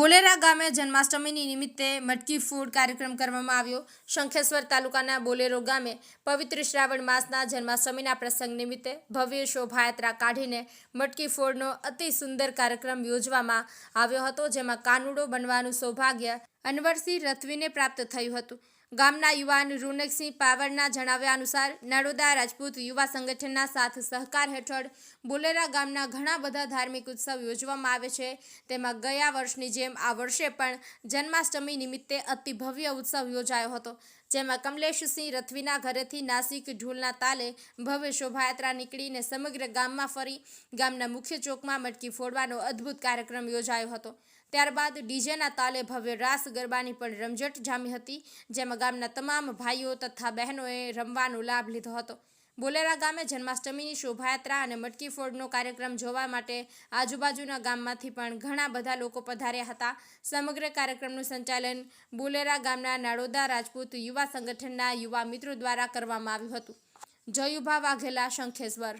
બુલેરા ગામે જન્માષ્ટમીની નિમિત્તે મટકી ફૂડ કાર્યક્રમ કરવામાં આવ્યો. શંખેશ્વર તાલુકાના બોલેરો ગામે પવિત્ર શ્રાવણ માસના જન્માષ્ટમીના પ્રસંગ નિમિત્તે ભવ્ય શોભાયાત્રા કાઢીને મટકી ફૂડનો અતિ સુંદર કાર્યક્રમ યોજવામાં આવ્યો હતો, જેમાં કાનુડો બનવાનું સૌભાગ્ય અનવરસિંહ રથવીને પ્રાપ્ત થયું હતું. ગામના યુવાન રૂનકસિંહ પાવરના જણાવ્યા અનુસાર નડોદા રાજપૂત યુવા સંગઠનના સાથ સહકાર હેઠળ બુલેરા ગામના ઘણા બધા ધાર્મિક ઉત્સવ યોજવામાં આવે છે. તેમાં ગયા વર્ષની જેમ આ વર્ષે પણ જન્માષ્ટમી નિમિત્તે અતિ ભવ્ય ઉત્સવ યોજાયો હતો, જેમાં કમલેશસિંહ રથવીના ઘરેથી નાસિક ઢોલના તાલે ભવ્ય શોભાયાત્રા નીકળીને સમગ્ર ગામમાં ફરી ગામના મુખ્ય ચોકમાં મટકી ફોડવાનો અદ્ભુત કાર્યક્રમ યોજાયો હતો. ત્યારબાદ ડીજેના તાલે ભવ્ય રાસ ગરબાની પણ રમઝટ જામી હતી, જેમાં ગામના તમામ ભાઈઓ તથા બહેનોએ રમવાનો લાભ લીધો હતો. બોલેરા ગામે જન્માષ્ટમીની શોભાયાત્રા અને મટકી ફોડનો કાર્યક્રમ જોવા માટે આજુબાજુના ગામમાંથી પણ ઘણા બધા લોકો પધાર્યા હતા. સમગ્ર કાર્યક્રમનું સંચાલન બોલેરા ગામના નાડોદા રાજપૂત યુવા સંગઠનના યુવા મિત્રો દ્વારા કરવામાં આવ્યું હતું. જયુભા વાઘેલા, શંખેશ્વર.